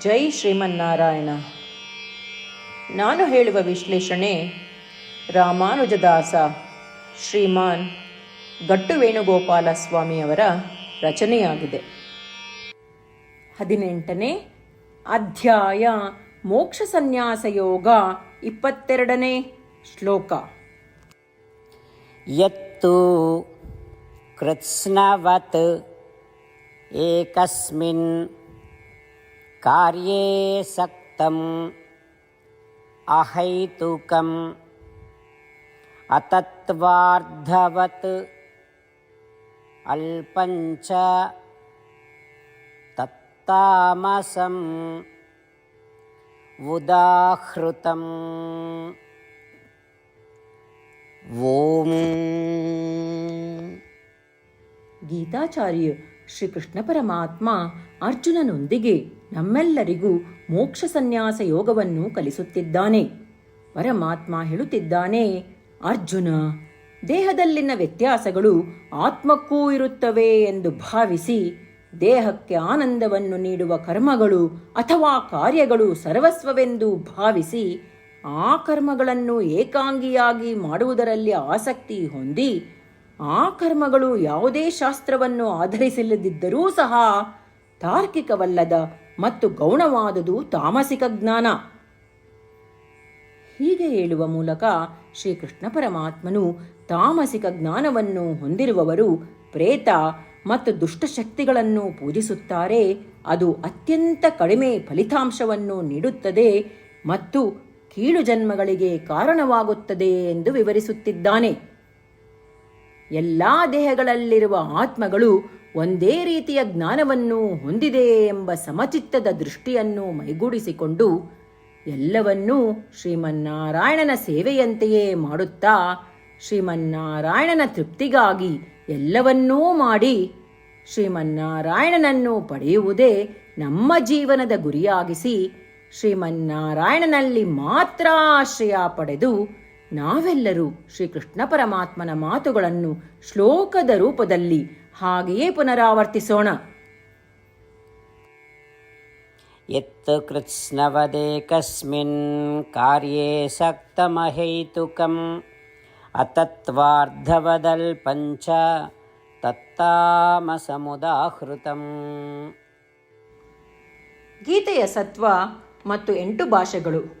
ಜೈ ಶ್ರೀಮನ್ನಾರಾಯಣ. ನಾನು ಹೇಳುವ ವಿಶ್ಲೇಷಣೆ ರಾಮಾನುಜದಾಸ ಶ್ರೀಮಾನ್ ಗಟ್ಟು ವೇಣುಗೋಪಾಲ ಸ್ವಾಮಿಯವರ ರಚನೆಯಾಗಿದೆ. ಹದಿನೆಂಟನೇ ಅಧ್ಯಾಯ ಮೋಕ್ಷ ಸನ್ಯಾಸ ಯೋಗ ಇಪ್ಪತ್ತೆರಡನೇ ಶ್ಲೋಕ. ಯತ್ತು ಕೃತ್ಸ್ನವತ್ ಏಕಸ್ಮಿನ್ कार्ये सक्तम् अहैतुकम् अतत्त्वार्धवत् अल्पञ्च तत्तामसम् उदाहृतम् ಓಂ ಗೀತಾಚಾರ್ಯ ಶ್ರೀಕೃಷ್ಣ ಪರಮಾತ್ಮ ಅರ್ಜುನನೊಂದಿಗೆ ನಮ್ಮೆಲ್ಲರಿಗೂ ಮೋಕ್ಷ ಸನ್ಯಾಸ ಯೋಗವನ್ನು ಕಲಿಸುತ್ತಿದ್ದಾನೆ. ಪರಮಾತ್ಮ ಹೇಳುತ್ತಿದ್ದಾನೆ, ಅರ್ಜುನ, ದೇಹದಲ್ಲಿನ ವ್ಯತ್ಯಾಸಗಳು ಆತ್ಮಕ್ಕೂ ಇರುತ್ತವೆ ಎಂದು ಭಾವಿಸಿ ದೇಹಕ್ಕೆ ಆನಂದವನ್ನು ನೀಡುವ ಕರ್ಮಗಳು ಅಥವಾ ಕಾರ್ಯಗಳು ಸರ್ವಸ್ವವೆಂದು ಭಾವಿಸಿ ಆ ಕರ್ಮಗಳನ್ನು ಏಕಾಂಗಿಯಾಗಿ ಮಾಡುವುದರಲ್ಲಿ ಆಸಕ್ತಿ ಹೊಂದಿ ಆ ಕರ್ಮಗಳು ಯಾವುದೇ ಶಾಸ್ತ್ರವನ್ನು ಆಧರಿಸಿಲ್ಲದಿದ್ದರೂ ಸಹ ತಾರ್ಕಿಕವಲ್ಲದ ಮತ್ತು ಗೌಣವಾದುದು ತಾಮಸಿಕ ಜ್ಞಾನ. ಹೀಗೆ ಹೇಳುವ ಮೂಲಕ ಶ್ರೀಕೃಷ್ಣ ಪರಮಾತ್ಮನು ತಾಮಸಿಕ ಜ್ಞಾನವನ್ನು ಹೊಂದಿರುವವರು ಪ್ರೇತ ಮತ್ತು ದುಷ್ಟಶಕ್ತಿಗಳನ್ನು ಪೂಜಿಸುತ್ತಾರೆ. ಅದು ಅತ್ಯಂತ ಕಡಿಮೆ ಫಲಿತಾಂಶವನ್ನು ನೀಡುತ್ತದೆ ಮತ್ತು ಕೀಳು ಜನ್ಮಗಳಿಗೆ ಕಾರಣವಾಗುತ್ತದೆ ಎಂದು ವಿವರಿಸುತ್ತಿದ್ದಾನೆ. ಎಲ್ಲ ದೇಹಗಳಲ್ಲಿರುವ ಆತ್ಮಗಳು ಒಂದೇ ರೀತಿಯ ಜ್ಞಾನವನ್ನು ಹೊಂದಿದೆ ಎಂಬ ಸಮಚಿತ್ತದ ದೃಷ್ಟಿಯನ್ನು ಮೈಗೂಡಿಸಿಕೊಂಡು ಎಲ್ಲವನ್ನೂ ಶ್ರೀಮನ್ನಾರಾಯಣನ ಸೇವೆಯಂತೆಯೇ ಮಾಡುತ್ತಾ ಶ್ರೀಮನ್ನಾರಾಯಣನ ತೃಪ್ತಿಗಾಗಿ ಎಲ್ಲವನ್ನೂ ಮಾಡಿ ಶ್ರೀಮನ್ನಾರಾಯಣನನ್ನು ಪಡೆಯುವುದೇ ನಮ್ಮ ಜೀವನದ ಗುರಿಯಾಗಿಸಿ ಶ್ರೀಮನ್ನಾರಾಯಣನಲ್ಲಿ ಮಾತ್ರ ಆಶ್ರಯ ಪಡೆದು ನಾವೆಲ್ಲರೂ ಶ್ರೀಕೃಷ್ಣ ಪರಮಾತ್ಮನ ಮಾತುಗಳನ್ನು ಶ್ಲೋಕದ ರೂಪದಲ್ಲಿ ಹಾಗೆಯೇ ಪುನರಾವರ್ತಿಸೋಣ यत् कृत्स्नवदेकस्मिन् कार्ये सक्तमहैतुकम् अतत्त्वार्धवदल्पञ्च तत्तामसमुदाहृतम् ಗೀತೆಯ ಸತ್ವ ಮತ್ತು ಎಂಟು ಭಾಷೆಗಳು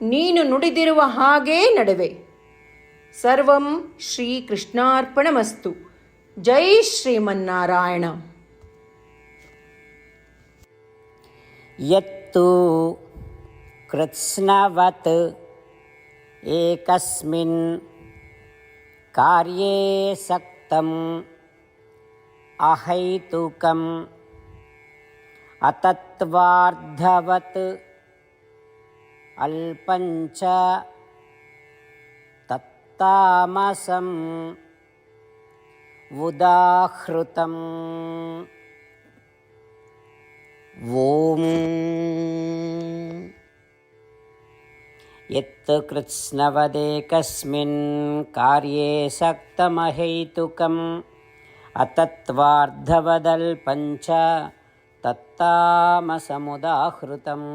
ನೀನು ನುಡಿದಿರುವ ಹಾಗೇ ನಡುವೆ ಸರ್ವಂ ಶ್ರೀಕೃಷ್ಣಾರ್ಪಣಮಸ್ತು ಜೈ ಶ್ರೀಮನ್ನಾರಾಯಣ यत्तु कृत्स्नवत् एकस्मिन् कार्ये सक्तम् अहैतुकम् अतत्त्वार्धवत् अल्पञ्च तत्तामसम् उदाहृतम्। ॐ यत् कृत्स्नवदेकस्मिन् कार्ये सक्तमहैतुकम्। अतत्त्वार्धवदल्पञ्च तत्तामसमुदाहृतम्